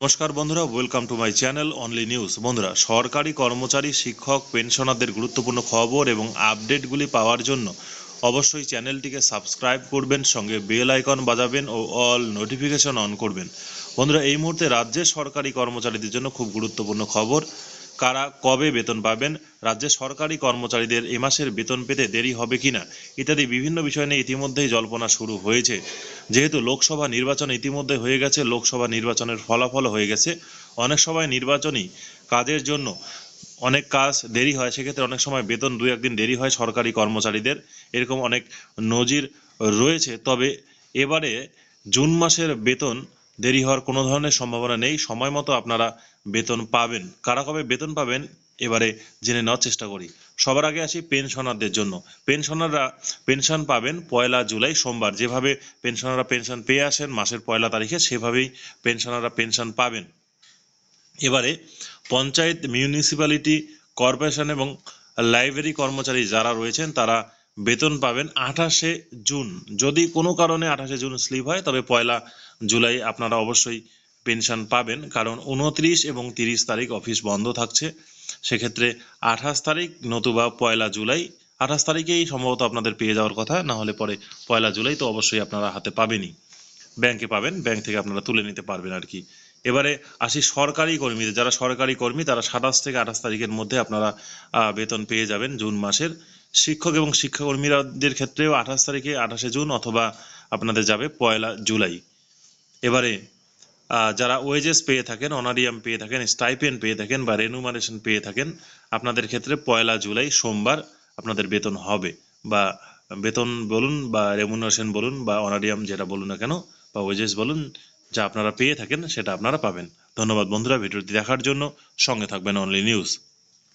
নমস্কার বন্ধুরা welcome to my channel only news বন্ধুরা, সরকারি কর্মচারী, শিক্ষক, পেনশনারদের গুরুত্বপূর্ণ খবর এবং আপডেটগুলি পাওয়ার জন্য অবশ্যই চ্যানেলটিকে সাবস্ক্রাইব করবেন, সঙ্গে বেল আইকন বাজাবেন ও অল নোটিফিকেশন অন করবেন। বন্ধুরা, এই মুহূর্তে রাজ্যের সরকারি কর্মচারীদের জন্য খুব গুরুত্বপূর্ণ খবর। কারা কবে বেতন পাবেন? রাজ্যের সরকারি কর্মচারীদের এ মাসের বেতন পেতে দেরি হবে কিনা? ইত্যাদি বিভিন্ন বিষয় নিয়ে ইতিমধ্যেই জল্পনা শুরু হয়েছে। যেহেতু লোকসভা নির্বাচন ইতিমধ্যে হয়ে গেছে, লোকসভা নির্বাচনের ফলাফল হয়ে গেছে। অনেক সময় নির্বাচনী কাজের জন্য অনেক কাজ দেরি হয়, সেক্ষেত্রে অনেক সময় বেতন দু একদিন দেরি হয় সরকারি কর্মচারীদের। এরকম অনেক নজির রয়েছে। তবে এবারে জুন মাসের বেতন দেরি হওয়ার কোনো ধরনের সম্ভাবনা নেই। সময় মতো আপনারা বেতন পাবেন। কারা কবে বেতন পাবেন এবারে জেনে নেওয়ার চেষ্টা করি। সবার আগে আসি পেনশনারদের জন্য। পেনশনাররা পেনশন পাবেন পয়লা জুলাই সোমবার। যেভাবে পেনশনাররা পেনশন পেয়ে আসেন, মাসের পয়লা তারিখে সেভাবেই পেনশনাররা পেনশন পাবেন। এবারে পঞ্চায়েত মিউনিসিপ্যালিটি কর্পোরেশন এবং লাইব্রেরি কর্মচারী যারা রয়েছেন, তারা বেতন পাবেন আঠাশে জুন। যদি কোনো কারণে আঠাশে জুন স্লিপ হয়, তবে পয়লা জুলাই আপনারা অবশ্যই পেনশন পাবেন, কারণ উনত্রিশ এবং তিরিশ তারিখ অফিস বন্ধ থাকছে। সেক্ষেত্রে আঠাশ তারিখ নতুবা পয়লা জুলাই। আঠাশ তারিখেই সম্ভবত আপনাদের পেয়ে যাওয়ার কথা, না হলে পরে পয়লা জুলাই তো অবশ্যই আপনারা হাতে পাবেনই। ব্যাংকে পাবেন, ব্যাংক থেকে আপনারা তুলে নিতে পারবেন আর কি। এবারে আসি সরকারি কর্মীদের। যারা সরকারি কর্মী, তারা সাতাশ থেকে আঠাশ তারিখের মধ্যে আপনারা বেতন পেয়ে যাবেন জুন মাসের। শিক্ষক এবং শিক্ষাকর্মীদের ক্ষেত্রেও আঠাশ তারিখে, আঠাশে জুন অথবা আপনাদের যাবে পয়লা জুলাই। এবারে যারা ওয়েজেস পেয়ে থাকেন, অনারিয়াম পেয়ে থাকেন স্টাইপেন পেয়ে থাকেন বা রেনুমারেশন পেয়ে থাকেন, আপনাদের ক্ষেত্রে পয়লা জুলাই সোমবার আপনাদের বেতন হবে বা বেতন বলুন বা রেমুনারেশন বলুন বা অনারিয়াম যেটা বলুন না কেন বা ওয়েজেস বলুন, যা আপনারা পেয়ে থাকেন সেটা আপনারা পাবেন। ধন্যবাদ বন্ধুরা, ভিডিওটি দেখার জন্য সঙ্গে থাকবেন অনলি নিউজ